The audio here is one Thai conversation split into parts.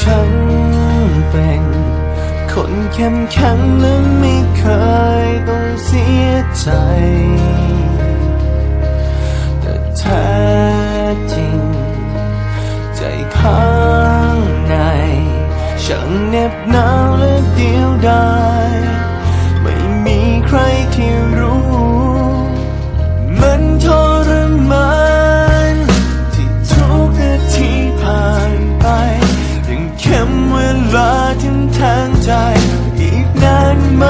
ฉันเป็น คนเข้มแข็งและไม่เคยต้องเสียใจ แต่แท้ ใจอีกนานไหม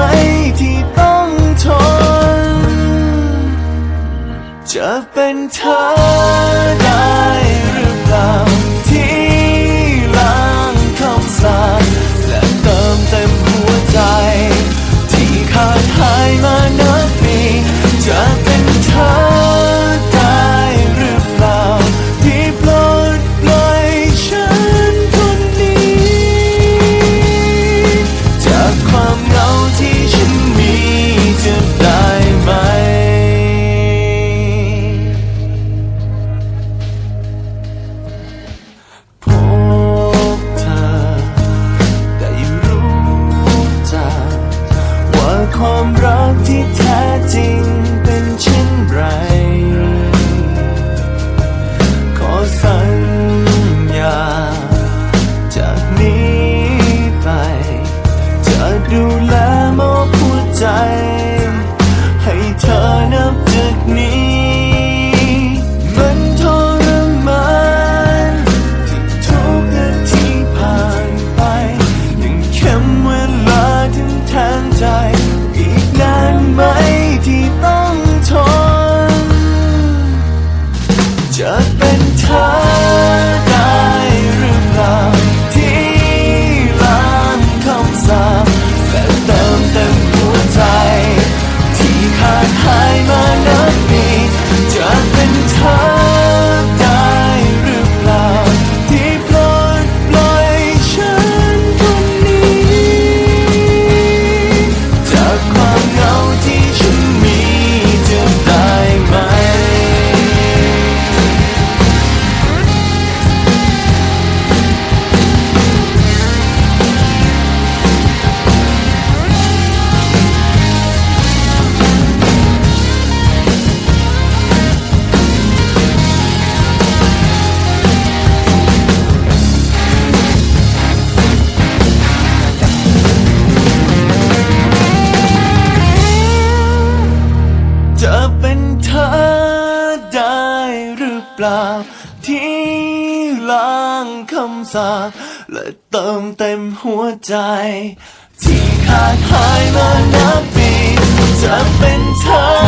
ที่ต้องทน จะเป็นเธอได้หรือเปล่าที่ล้างคำสาบ heart. เป็นเธอได้หรือเปล่า ที่ล้างคำสาปและเติมเต็มหัวใจ ที่ขาดหายมานับปีจะเป็นเธอ